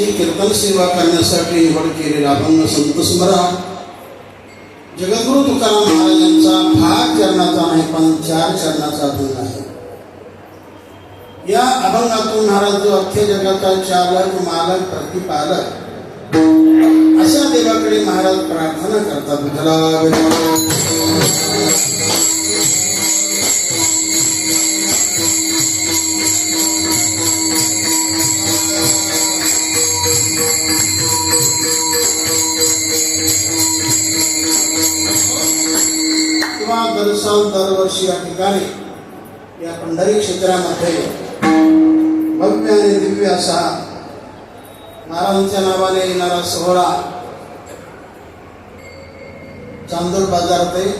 ची कीर्तन सेवा करण्यासाठी निवड केलेला अभंग संत स्मरा जगद्गुरु तुकाराम महाराजांचा भाग चरणाचा नाही पण चार चरणाचा अभंग आहे या अभंगातून महाराज जो अख्ख्या जगाचा चालक, मालक, प्रतिपालक, अशा देवाकडे महाराज प्रार्थना करतात दरसाल दरवर्षी या ठिकाणी या पंढरी क्षेत्रामध्ये भव्य आणि दिव्य असा महाराजांच्या नावाने येणारा सोहळा चांदूर बाजार ते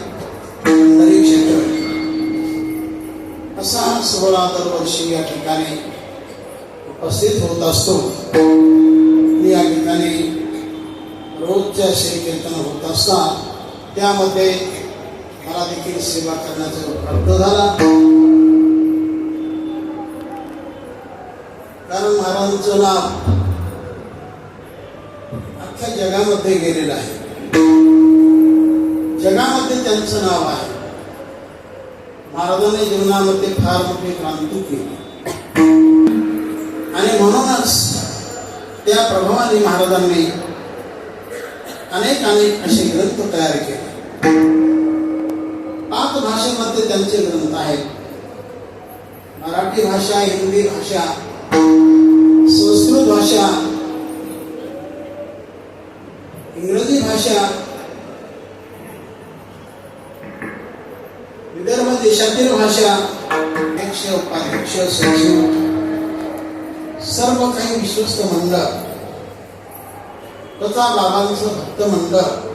पंढरी क्षेत्र. असा हा सोहळा दरवर्षी या ठिकाणी उपस्थित होत असतो. या ठिकाणी रोजच्या श्री कीर्तन होत असतात. त्यामध्ये मला देखील सेवा करण्याचा प्राप्त झाला. कारण महाराजांचं नाव अख्ख्या जगामध्ये गेलेलं आहे. जगामध्ये त्यांचं नाव आहे. महाराजांनी जीवनामध्ये फार मोठी क्रांती केली. आणि म्हणूनच त्या प्रभावाने महाराजांनी अनेक अनेक असे ग्रंथ तयार भाषेमध्ये त्यांचे ग्रंथ आहेत. मराठी भाषा हिंदी भाषा संस्कृत भाषा इंग्रजी भाषा विदर्भ देशातील भाषा अध्यक्ष उपाध्यक्ष सचिव सर्व काही विश्वस्त मंडळ. तथा बाबांचं भक्त मंडळ.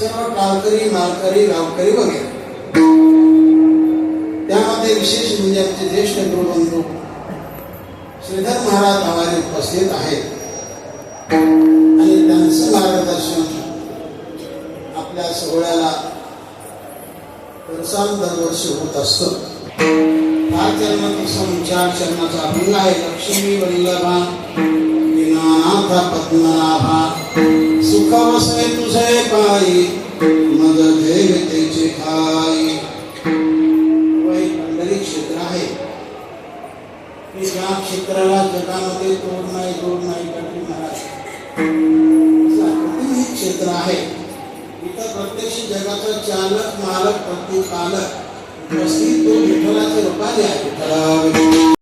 सर्व कालकरी मालकरी गावकरी वगैरे. त्यामध्ये विशेष म्हणजे आमचे ज्येष्ठ गुरुबंधू श्रीधर महाराज आवारे उपस्थित आहेत. आणि त्यांचं मार्गदर्शन आपल्या सोहळ्याला वर्षान दरवर्षी होत असतं. हा चरणाचा संचार चरणाचा अभंग आहे. लक्ष्मी वल्लभा दीनानाथ पद्मनाभा. सुख वसे तुझे मग देव त्याचे खाई। वय पंढरी क्षेत्र आहे। की ज्या क्षेत्राला जगामध्ये तोड नाही तोड नाही पाटील महाराज हे क्षेत्र आहे। इथं प्रत्यक्ष जगाचा चालक, मालक, प्रतिपालक, उपस्थित तो विठ्ठलाच्या रूपाने आहे. विठ्ठला.